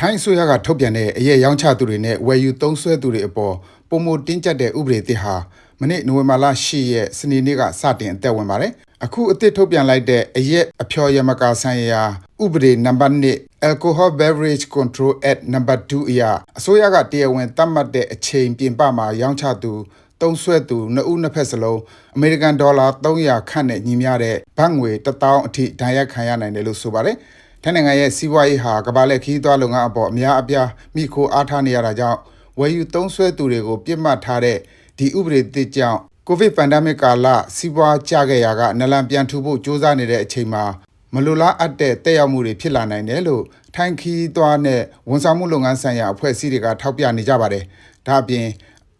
ထိုင်းအစိုးရကထုတ်ပြန်တဲ့အရေးရောင်းချသူတွေနဲ့ဝယ်ယူသုံးစွဲသူတွေအပေါ်ပုံမတင်းကျပ်တဲ့ဥပဒေသစ်ဟာမနေ့နိုဝင်ဘာလ10ရက်စနေနေ့ကစတင်အသက်ဝင်ပါတယ်။အခုအသစ်ထုတ်ပြန်လိုက်တဲ့အရက်အဖျော်ယမကာဆိုင်ရာဥပဒေနံပါတ်1 Alcohol Beverage Control Act နံပါတ်2အရအစိုးရကတရားဝင်သတ်မှတ်တဲ့အချိန်ပြင်ပမှာရောင်းချသူသုံးဆွဲသူနှစ်ဦးနှစ်ဖက်စလုံးအမေရိကန်ဒေါ်လာ300ခန့်နဲ့ညီမျှတဲ့ဘတ်ငွေ1000အထိဒဏ်ရိုက်ခံရနိုင်တယ်လို့ဆိုပါတယ်။ ထိုင်းနိုင်ငံရဲ့စီးပွားရေးဟာကမ္ဘာလက်ခီးသွွားလုပ်ငန်းအပေါ်အများအပြားမိခိုအားထားနေရတာကြောင့်ဝယ်ယူသုံးဆွဲသူတွေကိုပြစ်မှတ်ထားတဲ့ဒီဥပဒေသစ်ကြောင့်ကိုဗစ်ပန်ဒမစ်ကာလစီးပွားကျခဲ့ရာကနလန်ပြန်ထူဖို့ကြိုးစားနေတဲ့အချိန်မှာမလိုလားအပ်တဲ့တက်ရောက်မှုတွေဖြစ်လာနိုင်တယ်လို့ထိုင်းခီးသွားနဲ့ဝန်ဆောင်မှုလုပ်ငန်းဆိုင်ရာအဖွဲ့အစည်းတွေကထောက်ပြနေကြပါတယ်။ဒါအပြင်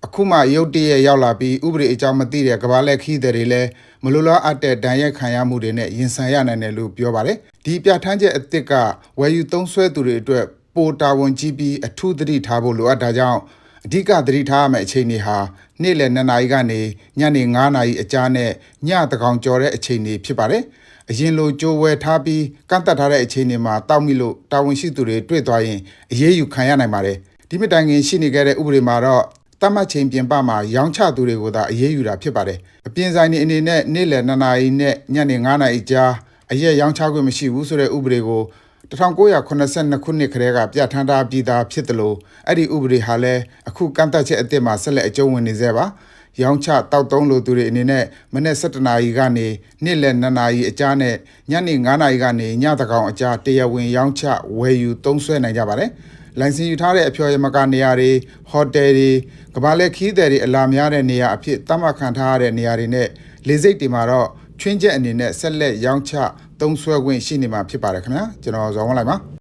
အခုမှရုတ်တရက်ရောက်လာပြီးဥပဒေအကြောင်းမသိတဲ့ကဘာလက်ခီးတွေလည်းမလိုလားအပ်တဲ့ဒဏ်ရိုက်ခံရမှုတွေနဲ့ရင်ဆိုင်ရနိုင်တယ်လို့ပြောပါတယ်။ဒီပြဋ္ဌာန်းချက်အသစ်ကဝယ်ယူသုံးစွဲသူတွေအတွက်ပိုတာဝန်ကြီးပြီးအထူးသတိထားဖို့လိုအပ်တာကြောင့်အဓိကသတိထားရမယ့်အချိန်တွေဟာနေ့လယ်2နာရီကနေညနေ9နာရီအကြားနဲ့ညတကောင်ကျော်တဲ့အချိန်တွေဖြစ်ပါတယ်။အရင်လိုကြိုးဝဲထားပြီးကန့်တက်ထားတဲ့အချိန်တွေမှာတောက်မိလို့တာဝန်ရှိသူတွေတွေ့သွားရင်အရေးယူခံရနိုင်ပါတယ်။ဒီမတိုင်ခင်ရှိနေခဲ့တဲ့ဥပဒေမှာတော့ တတ်မှတ်ချိန်ပြင်ပမှာရောင်းချသူတွေကိုသာအရေးယူတာဖြစ်ပါတယ်။အပြင်ဆိုင်တွေအနေနဲ့နေ့လယ်2နာရီနဲ့ညနေ9နာရီကြားအရက်ရောင်းချခွင့်မရှိဘူးဆိုတဲ့ဥပဒေကို1982ခုနှစ်ကတည်းကပြဋ္ဌာန်းထားပြီးသားဖြစ်တယ်လို့အဲ့ဒီဥပဒေဟာလည်းအခုကန့်သတ်ချက်အသစ်မှာဆက်လက်အကျုံးဝင်နေသေးပါရောင်းချတောက်သုံးလိုသူတွေအနေနဲ့မနေ့7နာရီကနေနေ့လယ်2နာရီအကြားနဲ့ညနေ9နာရီကနေညတကောင်အကြားတရားဝင်ရောင်းချဝယ်ယူသုံးစွဲနိုင်ကြပါတယ် လိုင်စင်ယူထားတဲ့အဖျော်ယမကနေရာတွေဟိုတယ်တွေကဘာလဲခီးတယ်တွေအလာများတဲ့နေရာအဖြစ်သတ်မှတ်ခံထားရတဲ့နေရာတွေနဲ့လေစိတ်တွေမှာတော့ချွင်းချက်အနေနဲ့ဆက်လက်ရောင်းချသုံးစွဲခွင့်ရှိနေမှာဖြစ်ပါတယ်ခင်ဗျာကျွန်တော်ဇော်ဝန်းလိုက်ပါ